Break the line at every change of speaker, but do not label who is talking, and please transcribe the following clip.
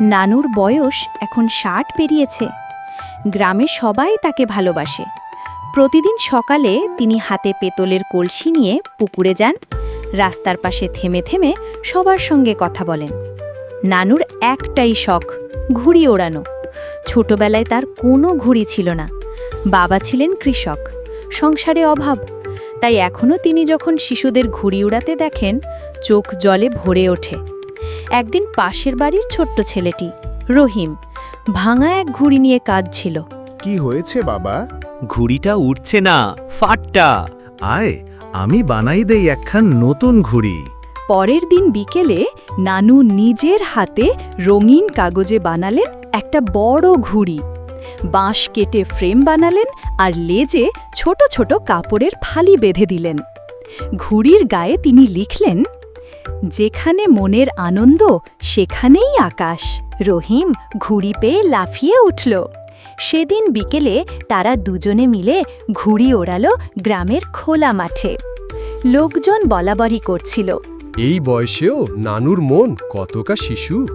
নানুর বয়স এখন ষাট পেরিয়েছে। গ্রামে সবাই তাকে ভালোবাসে। প্রতিদিন সকালে তিনি হাতে পেতলের কলসি নিয়ে পুকুরে যান, রাস্তার পাশে থেমে থেমে সবার সঙ্গে কথা বলেন। নানুর একটাই শখ, ঘুড়ি ওড়ানো। ছোটবেলায় তার কোনো ঘুড়ি ছিল না। বাবা ছিলেন কৃষক, সংসারে অভাব। তাই এখনও তিনি যখন শিশুদের ঘুড়ি উড়াতে দেখেন, চোখ জলে ভরে ওঠে। একদিন পাশের বাড়ির ছোট্ট ছেলেটি রহিম ভাঙা এক ঘুড়ি নিয়ে কাজ ছিল
কি হয়েছে বাবা?
ঘুড়িটা উঠছে না ফাটটা।
আয় আমি বানাই দেই একখান নতুন ঘুড়ি।
পরের দিন বিকেলে নানু নিজের হাতে রঙিন কাগজে বানালেন একটা বড় ঘুড়ি। বাঁশ কেটে ফ্রেম বানালেন আর লেজে ছোট ছোট কাপড়ের ফালি বেঁধে দিলেন। ঘুড়ির গায়ে তিনি লিখলেন যেখানে মনের আনন্দ, সেখানেই আকাশ। রহিম ঘুড়ি পেয়ে লাফিয়ে উঠল। সেদিন বিকেলে তারা দুজনে মিলে ঘুড়ি ওড়ালো গ্রামের খোলা মাঠে। লোকজন বলাবলি করছিল।
এই বয়সেও নানুর মন কতকা শিশু।